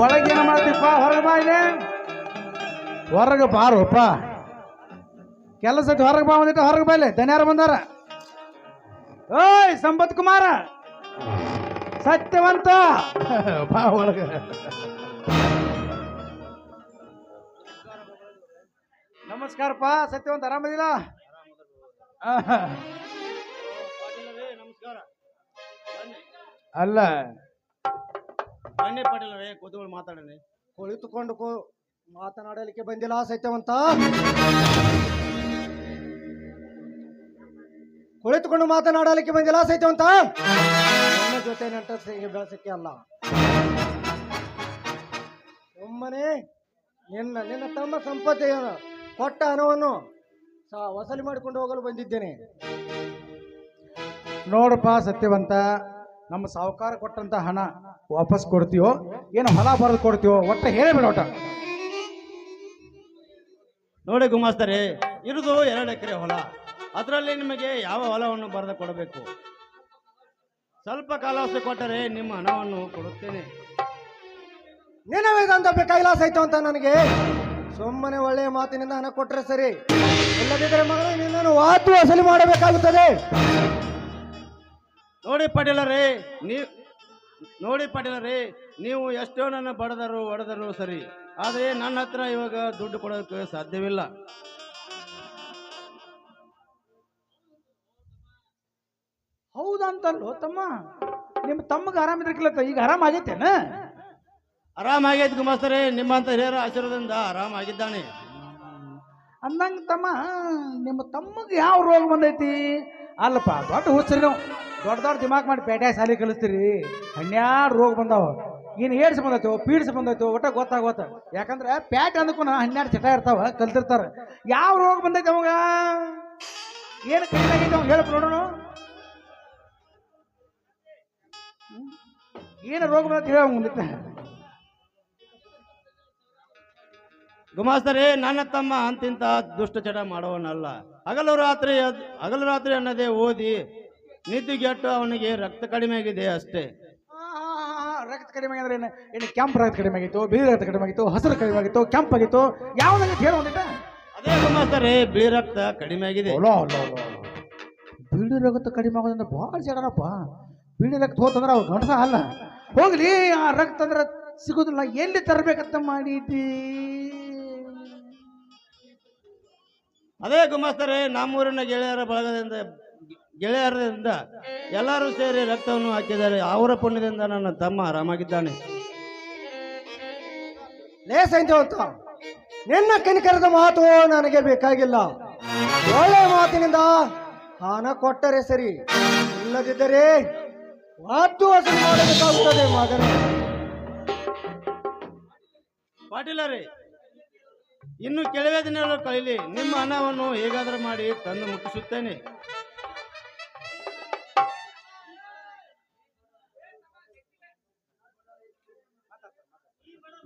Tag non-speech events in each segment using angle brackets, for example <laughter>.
ಒಳಗೇನು ಮಾಡ್ತೀಪ್ಪ ಹೊರಗೆ ಬಾ ಇಲ್ಲಿ. ಹೊರಗೆ ಬಾರಪ್ಪ ಕೆಲಸ ಹೊರಗೆ ಬಾ ಬಂದಿಟ್ಟು ಹೊರಗೆ ಬಾ ಇಲ್ಲಿ. ದನ್ಯಾರ ಬಂದಾರ. ಓಯ್ ಸಂಪತ್ ಕುಮಾರ. ಸತ್ಯವಂತ. <laughs> ಬಾ ಒಳಗೆ. ನಮಸ್ಕಾರಪ್ಪ ಸತ್ಯವಂತ ಆರಾಮದಿಲ್ಲ? ಆಹಾ. ನಮಸ್ಕಾರ. ಅಲ್ಲ ಬನ್ನಿ ಪಾಟೀಲರೇ, ಕೂತ್ಕೊಂಡು ಮಾತಾಡೋಣ ಕುಳಿತುಕೊಂಡು ಕೂ- ಮಾತನಾಡಲಿಕ್ಕೆ ಬಂದಿಲ್ಲ ಸತ್ಯವಂತ. ಕುಳಿತುಕೊಂಡು ಮಾತನಾಡಲಿಕ್ಕೆ ಬಂದಿಲ್ಲ ಸತ್ಯವಂತ. ನನ್ನ ಜೊತೆ ಹೀಗೆ ಬೆಳೆಸಕ್ಕೆ ಅಲ್ಲ. ಸುಮ್ಮನೆ ನಿನ್ನ ನಿನ್ನ ತಮ್ಮ ಸಂಪತ್ತಿ ಕೊಟ್ಟ ಹಣವನ್ನು ಸಹ ವಸೂಲಿ ಮಾಡಿಕೊಂಡು ಹೋಗಲು ಬಂದಿದ್ದೇನೆ. ನೋಡಪ್ಪ ಸತ್ಯವಂತ. ನಮ್ಮ ಸಾಹುಕಾರ ಕೊಟ್ಟಂತ ಹಣ ವಾಪಸ್ ಕೊಡ್ತೀವೋ ಏನು ಹೊಲ ಬರೆದು ಕೊಡ್ತೀವೋ ಒಟ್ಟ ಹೇಳಬೇಡ ಒಟ್ಟ. ನೋಡಿ ಗುಮಾಸ್ತರೆ ಇರುದು ಎರಡು ಎಕರೆ ಹೊಲ. ಅದರಲ್ಲಿ ನಿಮಗೆ ಯಾವ ಹೊಲವನ್ನು ಬರೆದು ಕೊಡಬೇಕು? ಸ್ವಲ್ಪ ಕಾಲಾವಸ್ಥೆ ಕೊಟ್ಟರೆ ನಿಮ್ಮ ಹಣವನ್ನು ಕೊಡುತ್ತೇನೆ. ಅಂತ ಕೈಲಾಸ ಆಯ್ತು ಅಂತ ನನಗೆ? ಸುಮ್ಮನೆ ಒಳ್ಳೆಯ ಮಾತಿನಿಂದ ಹಣ ಕೊಟ್ಟರೆ ಸರಿ. ಇಲ್ಲದಿದ್ದರೆ ಮಗಳು ನಿನ್ನನ್ನು ವಾತು ವಸೂಲಿ ಮಾಡಬೇಕಾಗುತ್ತದೆ. ನೋಡಿ ಪಾಟೀಲರೇ ನೀವು ನೋಡಿ ಪಾಟೀಲರೇ ನೀವು ಎಷ್ಟೋ ನನ್ನ ಬಡದರು ಹೊಡೆದರು ಸರಿ ಆದರೆ ನನ್ನ ಹತ್ರ ಇವಾಗ ದುಡ್ಡು ಕೊಡೋಕೆ ಸಾಧ್ಯವಿಲ್ಲ. ಹೌದಂತಲ್ಲೋ ತಮ್ಮ? ನಿಮ್ಮ ತಮ್ಮಗ ಆರಾಮಿದ್ರಕ್ಕಿಲ್ಲ ಈಗ ಆರಾಮ ಆಗೈತೇನ? ಆರಾಮಾಗೈತೆ ಗುಮಾಸ್ತರೆ ನಿಮ್ಮಂತ ಹಿರಿಯರ ಆಶೀರ್ವಾದದಿಂದ ಆರಾಮಾಗಿದ್ದಾನೆ ಅಂದಂಗ ತಮ್ಮ ನಿಮ್ಮ ತಮ್ಮಗೆ ಯಾವ ರೋಗ ಬಂದೈತಿ? ಅಲ್ಲಪ್ಪ ದೊಡ್ಡ ಹುಚ್ಚರಿ ನಾವು. ದೊಡ್ಡ ದೊಡ್ಡ ದಿಮಾಕ್ ಮಾಡಿ ಪೇಟೆ ಸಾಲಿ ಕಲಿಸ್ತೀರಿ. ಹನ್ನೆರಡು ರೋಗ ಬಂದಾವ. ಏನು ಏಡ್ಸ್ ಬಂದೈತೋ ಪೀಡ್ಸ್ ಬಂದೈತೋ, ಒಟ್ಟ ಗೊತ್ತಾಗೋತ. ಯಾಕಂದ್ರೆ ಪ್ಯಾಟ್ ಅಂದಕ್ಕೂ ಹನ್ನೆರಡು ಚಟ ಇರ್ತಾವ, ಕಲ್ತಿರ್ತಾರೆ. ಯಾವ ರೋಗ ಬಂದೈತೆ ಅವಾಗ? ಏನು ಕಡಿಮೆ ಆಗೈತೆ ಅವಾಗ ಹೇಳಪ್ಪ ನೋಡೋಣ? ಏನು ರೋಗ ಬಂದೈತೆ ಹೇಳ ಮುಂದಿತ್ತ. ಗುಮಾಸ್ತರೇ, ನನ್ನ ತಮ್ಮ ಅಂತಿಂತ ದುಷ್ಟಚಟ ಮಾಡೋವನಲ್ಲ. ಹಗಲು ರಾತ್ರಿ ಹಗಲು ರಾತ್ರಿ ಅನ್ನದೇ ಓದಿ ನಿದ್ದುಗೆಟ್ಟು ಅವನಿಗೆ ರಕ್ತ ಕಡಿಮೆ ಆಗಿದೆ ಅಷ್ಟೇ. ರಕ್ತ ಕಡಿಮೆ ಅಂದ್ರೆ ಏನು? ಏನು ಕೆಂಪು ರಕ್ತ ಕಡಿಮೆ ಆಗಿತ್ತು ಬಿಳಿ ರಕ್ತ ಕಡಿಮೆ ಆಗಿತ್ತು ಹಸಿರು ಕಡಿಮೆ ಆಗಿತ್ತು ಕೆಂಪಾಗಿತ್ತು ಯಾವ್ದಾಗಿತ್ತು ಹೇಳು ಒಂದಿಟ ಅದೇ ಗುಮಾಸ್ತರೇ ಬಿಳಿ ರಕ್ತ ಕಡಿಮೆ ಆಗಿದೆ. ಬಿಳಿ ರಕ್ತ ಕಡಿಮೆ ಆಗೋದಂದ್ರೆ ಭಾಳ ಜಡನಪ್ಪ. ಬಿಳಿ ರಕ್ತ ಹೋತಂದ್ರೆ ಅವ್ರು ಗಂಡಸ ಅಲ್ಲ. ಹೋಗ್ಲಿ ಆ ರಕ್ತ ಅಂದ್ರೆ ಸಿಗೋದಿಲ್ಲ. ಎಲ್ಲಿ ತರಬೇಕಂತ ಮಾಡಿದ್ದಿ? ಅದೇ ಗುಮಾಸ್ತರೇ ನಮ್ಮೂರಿನ ಗೆಳೆಯರ ಬಳಗದಿಂದ ಗೆಳೆಯರಿಂದ ಎಲ್ಲರೂ ಸೇರಿ ರಕ್ತವನ್ನು ಹಾಕಿದ್ದಾರೆ. ಅವರ ಪುಣ್ಯದಿಂದ ನನ್ನ ತಮ್ಮ ಆರಾಮಾಗಿದ್ದಾನೆ. ಲೇ ಅಂತ ನಿನ್ನ ಕಿನಿಕರದ ಮಾತು ನನಗೆ ಬೇಕಾಗಿಲ್ಲ. ಒಳ್ಳೆಯ ಮಾತಿನಿಂದ ಹಣ ಕೊಟ್ಟರೆ ಸರಿ ಇಲ್ಲದಿದ್ದರೆ ಮಾತು ವಸೂಲಿ ಮಾಡಬೇಕಾಗುತ್ತದೆ ಮಗನ. ಪಾಟೀಲರೇ ಇನ್ನು ಕೆಲವೇ ದಿನಗಳು ಕಳೀಲಿ ನಿಮ್ಮ ಹಣವನ್ನು ಹೇಗಾದರೂ ಮಾಡಿ ತಂದು ಮುಟ್ಟಿಸುತ್ತೇನೆ.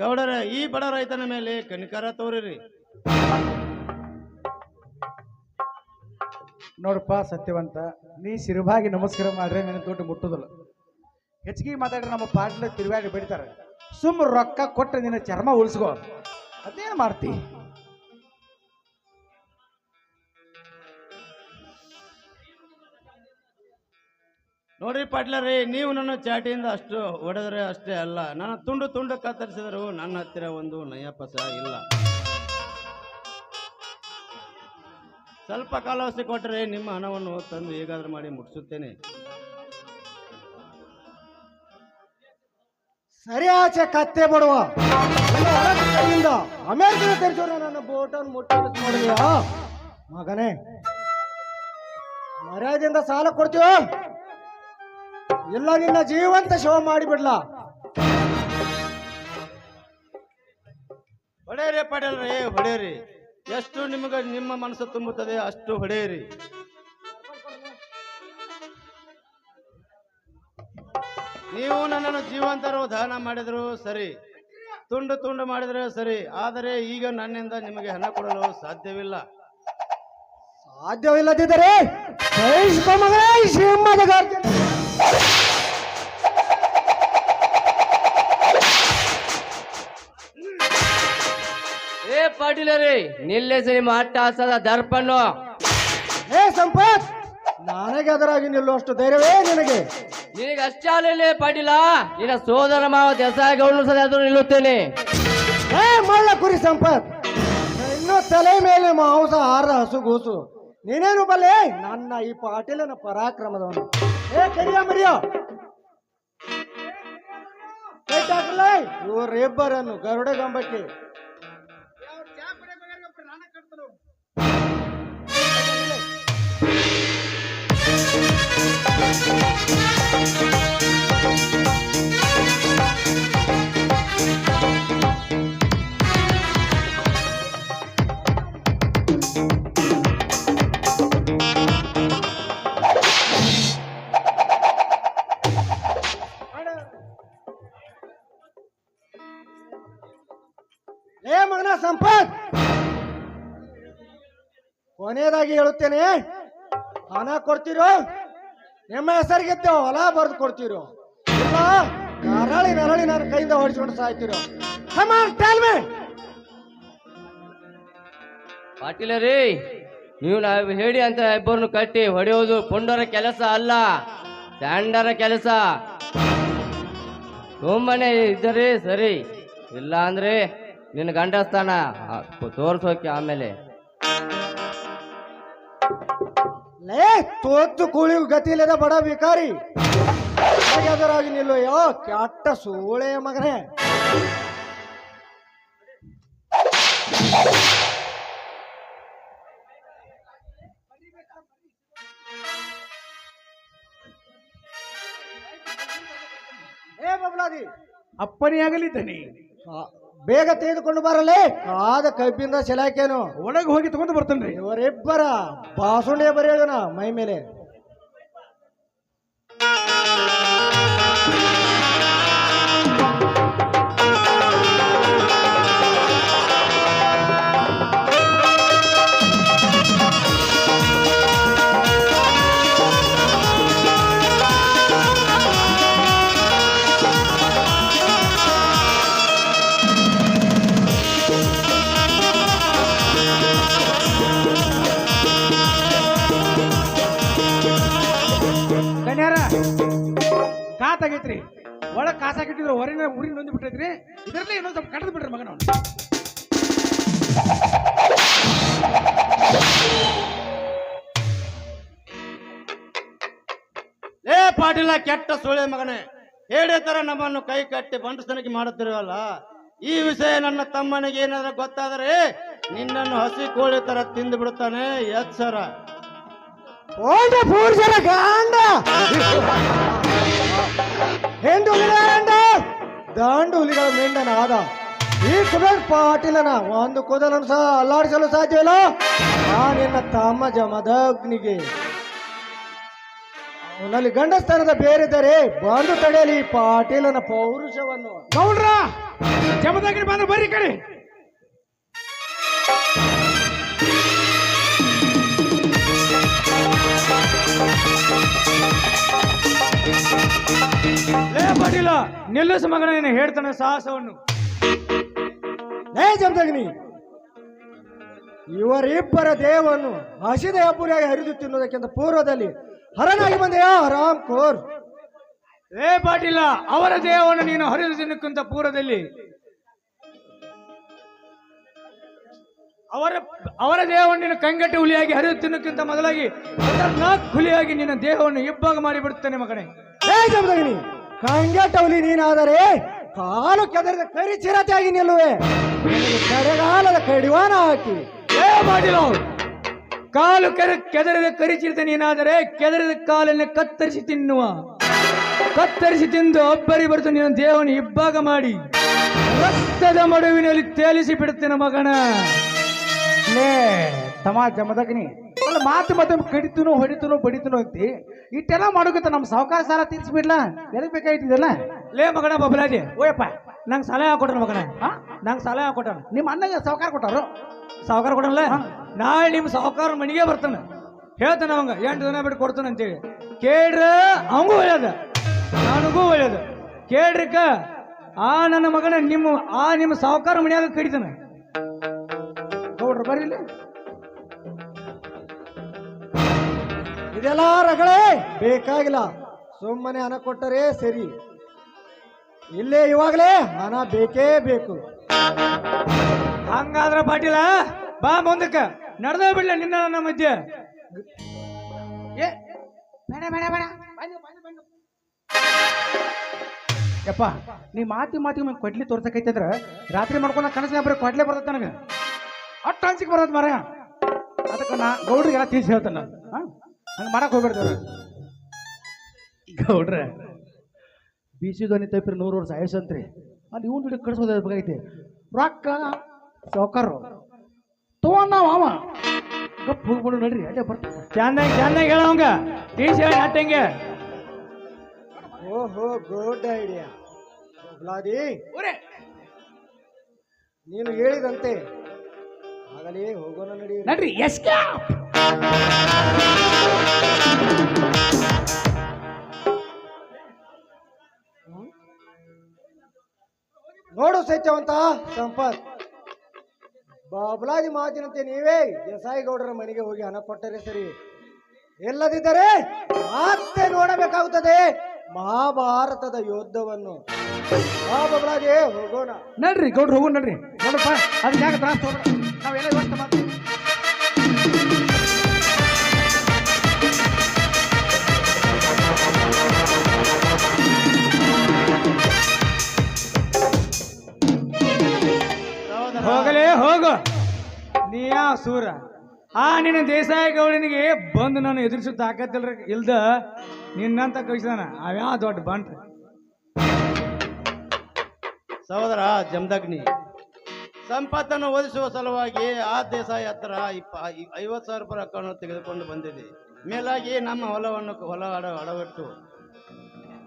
ಗೌಡರ, ಈ ಬಡ ರೈತನ ಮೇಲೆ ಕನಿಕರ ತೋರಿರಿ. ನೋಡಪ್ಪ ಸತ್ಯವಂತ, ನೀ ಸಿರುಭಾಗಿ ನಮಸ್ಕಾರ ಮಾಡ್ರೆ, ನಿನ್ನ ದುಡ್ಡು ಮುಟ್ಟುದಿಲ್ಲ. ಹೆಚ್ಚಿಗೆ ಮಾತಾಡ್ರೆ, ನಮ್ಮ ಪಾಟ್ಲ ತಿರುವಾಡಿ ಬಿಡ್ತಾರೆ ಸುಮ್ಮ ರೊಕ್ಕ ಕೊಟ್ಟು ನಿನ್ನ ಚರ್ಮ ಉಳಿಸ್ಕೋ ಅದೇನು ಮಾಡ್ತಿ? ನೋಡ್ರಿ ಪಾಟ್ಲರಿ, ನೀವು ನನ್ನ ಚಾಟಿಯಿಂದ ಅಷ್ಟು ಹೊಡೆದ್ರೆ ಅಷ್ಟೇ ಅಲ್ಲ. ನನ್ನ ತುಂಡು ತುಂಡು ಕತ್ತರಿಸಿದ್ರು ನನ್ನ ಹತ್ತಿರ ಒಂದು ನಯಪಸ ಇಲ್ಲ. ಸ್ವಲ್ಪ ಕಾಲಾವಸ್ಥೆ ಕೊಟ್ಟರೆ ನಿಮ್ಮ ಹಣವನ್ನು ತಂದು ಹೇಗಾದ್ರೂ ಮಾಡಿ ಮುಟ್ಟಿಸುತ್ತೇನೆ. ಸರಿ ಆಚೆ ಕತ್ತೆ ಬಡುವ. ನನ್ನ ಬೋಟನ್ನು ಮಗನೇ, ಮರ್ಯಾದೆಯಿಂದ ಸಾಲ ಕೊಡ್ತೀವೋ ನಿನ್ನ ಜೀವಂತ ಶವ ಮಾಡಿಬಿಡ್ಲಾ? ಹೊಡೆಯ್ರಿ ಪಡೆಯಲ್ರಿ ಹೊಡೆಯ್ರಿ. ಎಷ್ಟು ನಿಮಗೆ ನಿಮ್ಮ ಮನಸ್ಸು ತುಂಬುತ್ತದೆ ಅಷ್ಟು ಹೊಡೆಯಿರಿ. ನೀವು ನನ್ನನ್ನು ಜೀವಂತರು ದಾನ ಮಾಡಿದ್ರು ಸರಿ. ತುಂಡು ತುಂಡು ಮಾಡಿದ್ರೆ ಸರಿ. ಆದರೆ ಈಗ ನನ್ನಿಂದ ನಿಮಗೆ ಹಣ ಕೊಡಲು ಸಾಧ್ಯವಿಲ್ಲ. ಸಾಧ್ಯವಿಲ್ಲದಿದ್ದರೆ ಪಾಟೀಲರೇ ನಿಲ್ಲಿಸಿ ನಿಮ್ಮ ಅಟ್ಟಹಾಸದ ದರ್ಪನ್ನು. ಏ ಸಂಪತ್ ನನಗೆ ಅದರಾಗಿ ನಿಲ್ಲುವಷ್ಟು ಧೈರ್ಯವೇ ನಿನಗೆ? ನಿನಗೆ ಅಷ್ಟೇ ಆಗಲಿಲ್ಲ ಪಾಟೀಲ ನಿನ್ನ ಸೋದರ ಮಾವ ದೇಸಾಯಿಗಳನ್ನು ಸದ ಎದುರು ನಿಲ್ಲುತ್ತೇನೆ. ಏ ಮಳ್ಳ ಕುರಿ ಸಂಪತ್ ಇನ್ನು ತಲೆ ಮೇಲೆ ಮಾಂಸ ಹಾರದ ಹಸುಗೂಸು ನೀನೇನು ಬಲ್ಲೆ? ನನ್ನ ಈ ಪಾಟೀಲನ ಪರಾಕ್ರಮದವನು. ಏ ಕರಿಯ ಮರಿಯೋ! ಇವರಿಬ್ಬರನ್ನು ಗರುಡ ಗಂಬಕ್ಕೆ ಏ ಕೊನೆಯದಾಗಿ ಹೇಳುತ್ತೇನೆ. ಹಣ ಕೊಡ್ತೀರೋ? ನಿಮ್ಮ ಹೆಸರಿಗೆ ಹೊಲ ಬರೆದು ಕೊಡ್ತೀರೋ? ಇಲ್ಲ ನರಳಿ ನರಳಿ ನನ್ನ ಕೈಯಿಂದ ಹೊಡಿಸ್ಕೊಂಡು ಸಾಯ್ತಿರೋ? ಕಮಾನ್ ಟೆಲ್ ಮೀ ಪಾಟೀಲರೇ, ನೀವು ನಾವು ಹೇಳಿ ಅಂತ ಇಬ್ಬರನ್ನು ಕಟ್ಟಿ ಹೊಡೆಯೋದು ಪುಂಡರ ಕೆಲಸ ಅಲ್ಲ, ಸ್ಯಾಂಡರ ಕೆಲಸ. ತುಂಬಾನೆ ಇದ್ದರಿ ಸರಿ ಇಲ್ಲ ಅಂದ್ರೆ ನಿನ್ನ ಗಂಡಸ್ಥಾನ ತೋರ್ಸೋಕೆ ಆಮೇಲೆ. ಲೇ ತೋತು ಕೂಳಿಗೂ ಗತಿ ಇಲ್ಲದ ಬಡ ಭಿಕಾರಿ ಎದುರಾಗಿ ನಿಲ್ಲು ಯೋ ಕೆಟ್ಟ ಸೂಳೆಯ ಮಗನೇ ಏ ಬಬ್ಲಾದಿ ಅಪ್ಪನಿಯಾಗಲಿದ್ದಾನೆ ಆ, ಬೇಗ ತೆಗೆದುಕೊಂಡು ಬರಲೇ. ಆದ ಕಬ್ಬಿಂದ ಸೆಲಾಕೇನು ಒಳಗೆ ಹೋಗಿ ತಗೊಂಡು ಬರ್ತೇನ್ರಿ. ಇವರಿಬ್ಬರ ಬಾಸುಂಡೆ ಬರೆಯೋದನ ಮೈ ಮೇಲೆ. ಕಾತಾಗೈತ್ರಿ ಒಳಗ್ ಕಾಸಾಕಿಟ್ಟಿದ್ರೆ ಹೊರಗಿನ ಊರಿನ ನೊಂದು ಬಿಟ್ಟೈತ್ರಿ. ಇದರಲ್ಲಿ ಏನೋ ಸ್ವಲ್ಪ ಕಡ್ದು ಬಿಡ್ರಿ ಮಗನ ಅವ್ನು. ಲೇ ಪಾಟೀಲ ಕೆಟ್ಟ ಸುಳೆ ಮಗನೇ. ಹೇಳೇ ತರ ನಮ್ಮನ್ನು ಕೈ ಕಟ್ಟಿ ಬಂಡಸ್ತನಕ್ಕೆ ಮಾಡುತ್ತಿರುವಲ್ಲ ಈ ವಿಷಯ ನನ್ನ ತಮ್ಮನಿಗೆ ಏನಾದ್ರೂ ಗೊತ್ತಾದರೆ ನಿನ್ನನ್ನು ಹಸಿ ಕೋಳಿ ತರ ತಿಂದು ಬಿಡುತ್ತಾನೆ ಎಚ್ಚರ ಓಟ ಪೂರ್ಜರ ಗಾಂಡ. ಹೆಂಡು ಹುಲಿಗಳ ದಾಂಡು ಹುಲಿಗಳ ಮೆಂಡನ ಆದ ಈ ಕುಬೇರ್ ಪಾಟೀಲನ ಒಂದು ಕೂದಲನ್ನು ಸಹ ಅಲ್ಲಾಡಿಸಲು ಸಾಧ್ಯವಿಲ್ಲ ಆ ನಿನ್ನ ತಮ್ಮ ಜಮದಗ್ನಿಗೆ ಅವನಲ್ಲಿ ಗಂಡಸ್ಥಾನದ ಬೇರಿದ್ದರೆ ಬಂದು ತಡೆಯಲಿ ಪಾಟೀಲನ ಪೌರುಷವನ್ನು. ಗೌಡ್ರ, ಜಮದಗ್ನಿ ಬಂದ್ರೆ ಬರ್ರಿ ಕಡೆ. ನಿಲ್ಲಿಸ ಮಗನ ನೀನು ಹೇಳ್ತಾನೆ ಸಾಹಸವನ್ನು. ನೇ ಜಮದಗ್ನಿ ಇವರಿಬ್ಬರ ದೇಹವನ್ನು ಹಸಿದ ಹಬ್ಬುರಿಯಾಗಿ ಹರಿದು ತಿನ್ನುವುದಕ್ಕಿಂತ ಪೂರ್ವದಲ್ಲಿ ಹರನಾಗಿ ಬಂದೆಯಾ? ರಾಮ್ ಕೋರ್. ಏ ಪಾಟೀಲ ಅವರ ದೇಹವನ್ನು ನೀನು ಹರಿದು ತಿನ್ನಕ್ಕಿಂತ ಪೂರ್ವದಲ್ಲಿ. ಅವರ ಅವರ ದೇಹವನ್ನು ನೀನು ಕಂಗಟ್ಟಿ ಹುಲಿಯಾಗಿ ಹರಿದು ತಿನ್ನಕ್ಕಿಂತ ಮೊದಲಾಗಿ ನಾಲ್ಕು ಹುಲಿಯಾಗಿ ನಿನ್ನ ದೇಹವನ್ನು ಇಬ್ಬಾಗ ಮಾಡಿಬಿಡುತ್ತೇನೆ ಮಗನೇ. ಹೇ ಜಮದಗ್ನಿ ಟೌಲಿ ನೀನಾದರೆ ಕಾಲು ಕೆದರಿದ ಕರಿ ಚಿರತೆಯಾಗಿ ನಿಲ್ಲುವೆ. ಕಡೆಗಾಲದ ಕಡಿವಾಣ ಹಾಕಿ. ಏ ಮಾಡಿಲ್ಲ ಕಾಲು ಕೆರ ಕೆದರಿದ ಕರಿಚಿರ್ತ ನೀನಾದರೆ ಕೆದರಿದ ಕಾಲನ್ನು ಕತ್ತರಿಸಿ ತಿನ್ನುವ. ಕತ್ತರಿಸಿ ತಿಂದು ಅಬ್ಬರಿ ಬರೆದು ನಿನ್ನ ದೇವನ ಇಬ್ಬಾಗ ಮಾಡಿ. ರಕ್ತದ ಮಡುವಿನಲ್ಲಿ ತೇಲಿಸಿ ಬಿಡುತ್ತೇನೆ ಮಗನ. ಲೇ ಸಮಾಜ ಜಮದಗ್ನಿ ಅಲ್ಲ ಮಾತು ಮತ್ತೆ ಕಡಿತನು ಹೊಡಿತನು ಬಡಿತನು ಅಂತಿ. ಇಟ್ಟೆಲ್ಲ ಮಾಡೋಕತ್ತ ನಮ್ಮ ಸಾವುಕಾರ ಸಾಲ ತೀರ್ಸ್ಬಿಡ್ಲಾ? ಎದಕ್ ಬೇಕಾಯ್ತಿದಲ್ಲ ಲೇ ಮಗನ ಬಬಲಾಜಿ ಓಯಪ್ಪ. ನಂಗೆ ಸಾಲ ಹಾಕೊಟ್ರ ಮಗನ? ನಂಗೆ ಸಾಲ ಹಾಕೊಟ್ರ ನಿಮ್ಮ ಅಣ್ಣಗೆ ಸಾವುಕಾರ ಕೊಟ್ಟಾರು? ಸಾವುಕಾರ ಕೊಡಲ್ಲ? ನಾಳೆ ನಿಮ್ಮ ಸಾವುಕಾರ ಮನೆಗೆ ಬರ್ತಾನೆ. ಹೇಳ್ತಾನೆ ಅವಂಗ ಎಂಟು ದಿನ ಬಿಟ್ಟು ಕೊಡ್ತಾನೆ ಅಂತೇಳಿ. ಕೇಳ್ರ ಅವಂಗೂ ಒಳ್ಳೇದ. ನನಗೂ ಒಳ್ಳೇದು. ಕೇಳ್ರಿಕ ಆ ನನ್ನ ಮಗನ ನಿಮ್ಮ ಆ ನಿಮ್ಮ ಸಾವುಕಾರ ಮನೆಯಾಗ ಕಡಿತಾನೆ. ನೋಡ್ರಿ ಇಲ್ಲಿ. ಇದೆಲ್ಲ ರಗಳೇ. ಬೇಕಾಗಿಲ್ಲ. ಸುಮ್ಮನೆ ಹಣ ಕೊಟ್ಟರೆ ಸರಿ. ಇಲ್ಲೇ ಇವಾಗಲೇ ಹಣ ಬೇಕೇ ಬೇಕು. ಹಂಗಾದ್ರ ಪಾಟೀಲ ಬಾ ಮುಂದಕ್ಕ. ನಡೆದ ಬಿಡ್ಲ ನಿನ್ನ ನನ್ನ ಮಧ್ಯೆ. ಏ ಬೇಡ ಬೇಡ ಬೇಡ. ಯಪ್ಪ ನೀ ಮಾತಿ ಮಾತಿ ಕೊಡ್ಲಿ ತೋರ್ಸಕೈತಂದ್ರ ರಾತ್ರಿ ಮಾಡ್ಕೊಂಡ ಕನಸಿನ ಬರೀ ಕೊಡ್ಲೆ ಬರ್ತೈತೆ ನನಗೆ. ಅಷ್ಟು ಅನ್ಸಿಕ್ ಬರತ್ತೆ ಮರ ಅದಕ್ಕೆ ನಾ ಗೌಡ್ರಿಗೆಲ್ಲ ತಿಳಿಸಿ ಹೇಳ್ತಾನೆ ನಾನು. ಹಾಂ? ಹಂಗೆ ಮಾಡಕ್ ಹೋಗ್ಬಿಡ್ತಾರೆ ಬಿ ಸಿ ಧ್ವನಿ ತಪ್ಪಿರಿ ನೂರು ವರ್ಷ ಆಯುಷಂತ್ರಿ ಅಲ್ಲಿ ಇವ್ನು ದುಡ್ಡು ಕಳಿಸೋದು ಬೇಕೈತಿ ರೊಕ್ಕ ಸೌಕರ್ರು ತಗೊಂಡಾವ ಮಾವ. ಗಪ್ ಹೋಗ್ಬಿಡು ನಡ್ರಿ ಅಲ್ಲೇ ಬರ್ತಾರೆ ಚಂದಂಗೆ ಚಂದಂಗೆ ಹೇಳವಂಗ ತಿಳಿಸಿ ಹೇಳಿ ನಟ್ಟಂಗೆ ಓಹೋ ಗುಡ್ ಐಡಿಯಾ. ಬ್ಲಾದಿ ನೀನು ಹೇಳಿದಂತೆ. ಆಗಲೇ ಹೋಗೋಣ ನಡಿ. ನಡ್ರಿ ಎಸ್ ನೋಡು ಸತ್ಯವಂತ ಸಂಪತ್. ಬಾಬುಲಾಜಿ ಮಾತಿನಂತೆ ನೀವೇ ದೇಸಾಯಿ ಗೌಡರ ಮನೆಗೆ ಹೋಗಿ ಹಣ ಕೊಟ್ಟರೆ ಸರಿ. ಎಲ್ಲದಿದ್ದರೆ ಮತ್ತೆ ನೋಡಬೇಕಾಗುತ್ತದೆ ಮಹಾಭಾರತದ ಯುದ್ಧವನ್ನು. ಬಾ ಬಬಲಾದಿ ಹೋಗೋಣ. ನಡ್ರಿ, ಗೌಡ್ರು ಹೋಗೋಣ ನಡ್ರಿ. ನೋಡಪ್ಪ, ಅದಕ್ಕೆ ಯಾಕೆ ತ್ರಾಸ ನಾವೆಲ್ಲ ವ್ಯವಸ್ಥೆ ಮಾಡ್ತೀವಿ. ನೀಯಾ ಸೂರ. ಆ ನಿನ್ನ ದೇಸಾಯಿ ಗೌಡನಿಗೆ ಬಂದು ನಾನು ಎದುರಿಸೋ ತಾಕತ್ತಿಲ್ರ ಇಲ್ದ ನಿನ್ನಂತ ಕಳಿಸಿದಾನ. ಅವ್ಯಾ ದೊಡ್ಡ ಬಂಟ್ರಿ ಸಹೋದರ ಜಮದಗ್ನಿ, ಸಂಪತ್ತನ್ನು ಓದಿಸುವ ಸಲುವಾಗಿ ಆ ದೇಸಾಯಿ ಹತ್ರ ಇಪ್ಪ ಐವತ್ತು ಸಾವಿರ ರೂಪಾಯಿ ರೊಕ್ಕವನ್ನು ತೆಗೆದುಕೊಂಡು ಬಂದಿದೆ. ಮೇಲಾಗಿ ನಮ್ಮ ಹೊಲವನ್ನು ಹೊಲ ಅಡ ಅಡವಿಟ್ಟು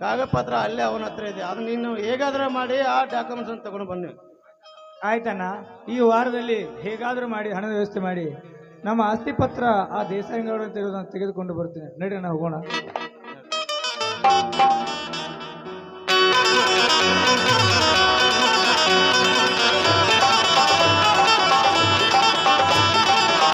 ಕಾಗದಪತ್ರ ಅಲ್ಲೇ ಅವನ ಹತ್ರ ಇದೆ. ಅದು ನೀನು ಹೇಗಾದ್ರೆ ಮಾಡಿ ಆ ಡಾಕ್ಯುಮೆಂಟ್ಸನ್ನು ತಗೊಂಡು ಬನ್ನಿ. ಆಯ್ತಣ್ಣ, ಈ ವಾರದಲ್ಲಿ ಹೇಗಾದರೂ ಮಾಡಿ, ಹಣದ ವ್ಯವಸ್ಥೆ ಮಾಡಿ, ನಮ್ಮ ಆಸ್ತಿ ಪತ್ರ ಆ ದೇಸಾಯಿಗೌಡ ಅಂತ ಇರೋದನ್ನು ತೆಗೆದುಕೊಂಡು ಬರ್ತೀನಿ. ನಡೀಣ ಹೋಗೋಣ.